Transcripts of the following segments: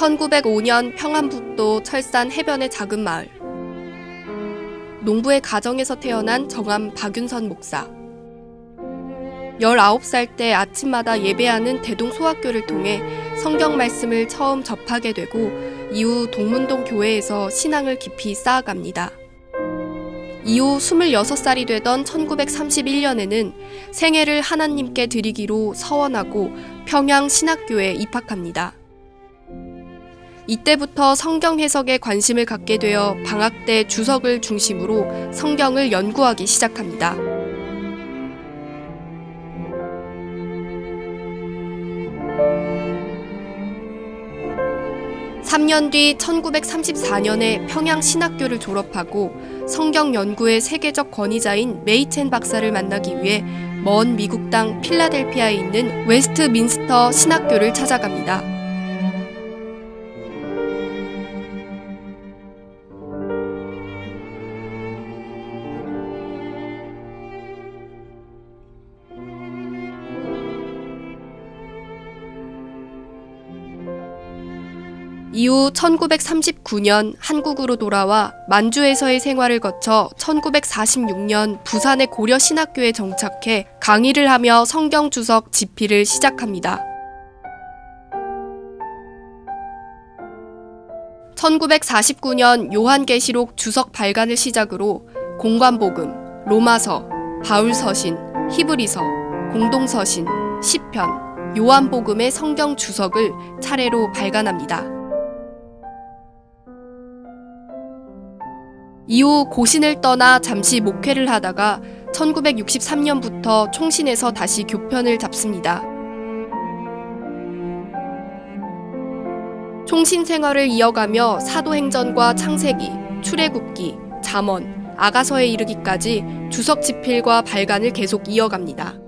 1905년 평안북도 철산 해변의 작은 마을. 농부의 가정에서 태어난 정암 박윤선 목사. 19살 때 아침마다 예배하는 대동 소학교를 통해 성경 말씀을 처음 접하게 되고 이후 동문동 교회에서 신앙을 깊이 쌓아갑니다. 이후 26살이 되던 1931년에는 생애를 하나님께 드리기로 서원하고 평양 신학교에 입학합니다. 이때부터 성경 해석에 관심을 갖게 되어 방학 때 주석을 중심으로 성경을 연구하기 시작합니다. 삼년뒤 1934년에 평양 신학교를 졸업하고 성경 연구의 세계적 권위자인 메이첸 박사를 만나기 위해 먼 미국 땅 필라델피아에 있는 웨스트민스터 신학교를 찾아갑니다. 이후 1939년 한국으로 돌아와 만주에서의 생활을 거쳐 1946년 부산의 고려 신학교에 정착해 강의를 하며 성경 주석 집필을 시작합니다. 1949년 요한계시록 주석 발간을 시작으로 공관복음, 로마서, 바울서신, 히브리서, 공동서신, 시편, 요한복음의 성경 주석을 차례로 발간합니다. 이후 고신을 떠나 잠시 목회를 하다가 1963년부터 총신에서 다시 교편을 잡습니다. 총신 생활을 이어가며 사도행전과 창세기, 출애굽기, 잠언, 아가서에 이르기까지 주석 집필과 발간을 계속 이어갑니다.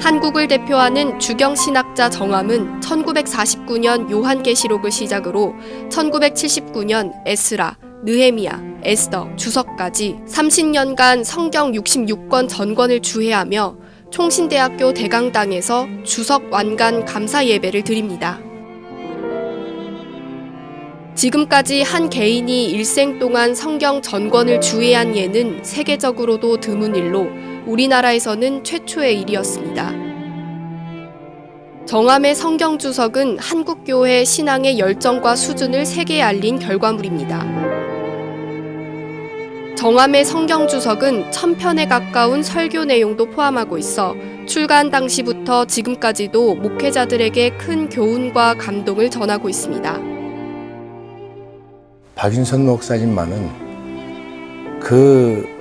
한국을 대표하는 주경 신학자 정암은 1949년 요한계시록을 시작으로 1979년 에스라, 느헤미야, 에스더, 주석까지 30년간 성경 66권 전권을 주해하며 총신대학교 대강당에서 주석 완간 감사 예배를 드립니다. 지금까지 한 개인이 일생 동안 성경 전권을 주해한 예는 세계적으로도 드문 일로 우리나라에서는 최초의 일이었습니다. 정암의 성경 주석은 한국교회 신앙의 열정과 수준을 세계에 알린 결과물입니다. 정암의 성경 주석은 천편에 가까운 설교 내용도 포함하고 있어 출간 당시부터 지금까지도 목회자들에게 큰 교훈과 감동을 전하고 있습니다. 박윤선 목사님만은 그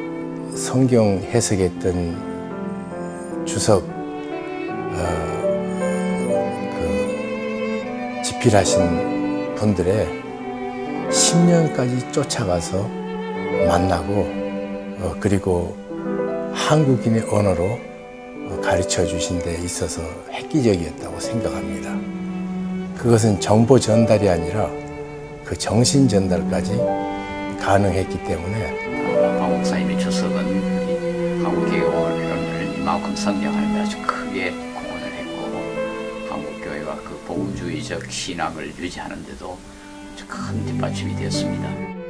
성경 해석했던 주석 어, 그 집필하신 분들의 10년까지 쫓아가서 만나고 어, 그리고 한국인의 언어로 어, 가르쳐 주신 데 있어서 획기적이었다고 생각합니다. 그것은 정보 전달이 아니라 그 정신 전달까지 가능했기 때문에 성장하는 데 아주 크게 공헌을 했고 한국교회가 그 복음주의적 신앙을 유지하는 데도 큰 뒷받침이 되었습니다.